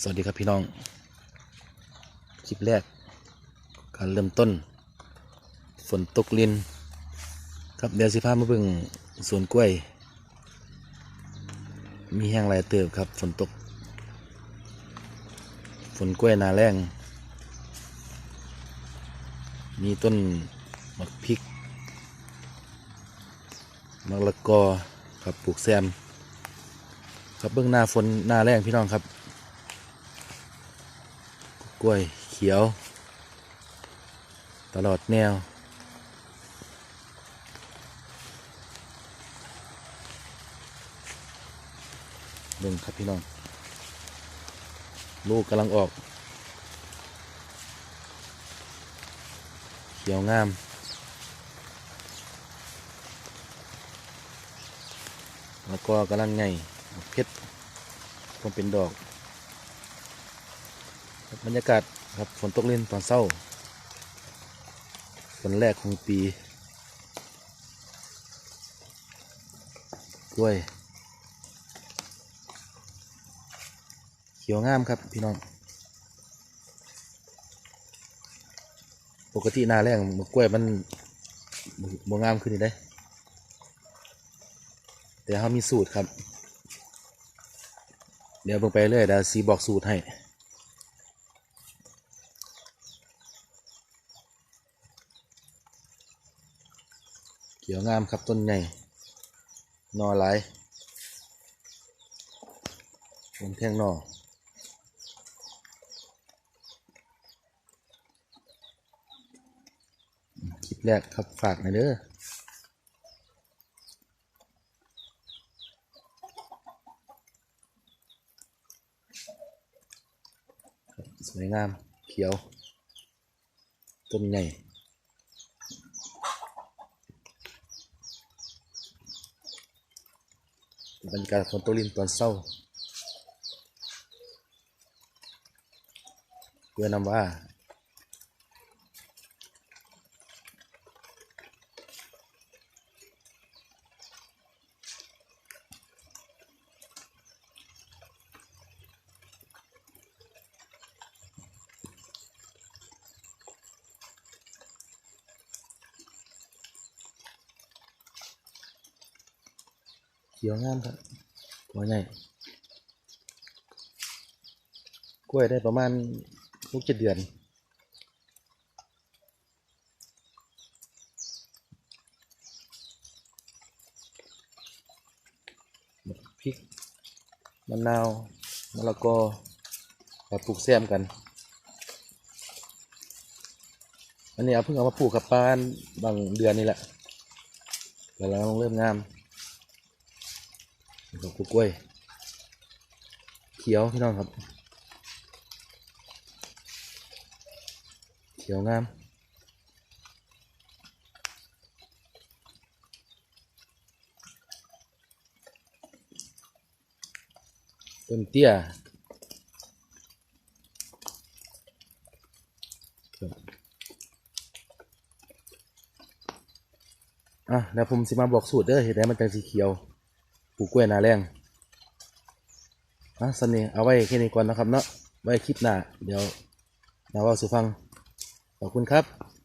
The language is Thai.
สวัสดีครับพี่น้อง คลิปแรก การเริ่มต้น ฝนตกลิน ครับเดี๋ยวสิพามาเบิ่งสวนกล้วย มีแห้งหลายเติบครับฝนตก ฝนกล้วยหนาแรงมีต้นมะพริกมะละกอครับปลูกแซม ครับเบื้องหน้าฝนหน้าแรงพี่น้องครับ ล้วยเขียว ตลอดแนวเบิ่งครับพี่น้อง ลูกกำลังออก เขียวงามแล้วก็กำลังไงเพชรคงเป็นดอก บรรยากาศครับฝนตกเล่นตอนเศร้าฝนแรกของปีกล้วย เขียวงามครับพี่น้อง ปกตินาแรงมะกล้วยมันบ่บ่งามขึ้นได้ แต่เขามีสูตรครับ เดี๋ยวเบิ่งไปเรื่อยเดี๋ยวซีบอกสูตรให้ ขียวงามครับต้นใหญ่นอหลายผมแทงนอคลิปแรกครับฝากหน่อยเด้อสวยงามเขียว ต้นใหญ่ บรรยากาศฝนตกลินตอน เขียวงามครับหัวใหญ่กล้วยได้ประมาณหกเจ็ดเดือนพริกมะนาวมะละกอมาปลูกแซมกัน อันนี้เอาเพิ่งเอามาปลูกกับปานบางเดือนนี่แหละแต่เราเริ่มงาม ดอกกล้วยเขียวพี่น้องครับ เขียวงามต้นเตี้ยอะแล้วผมสิมาบอกสูตรเด้อเห็นไหมมันจังสีเขียว ปลูกกล้วยนาแรงน่ะสันนี้เอาไว้แค่นี้ก่อนนะครับเนาะไว้คลิปหน้า เดี๋ยวมาว่าสู่ฟัง ขอบคุณครับ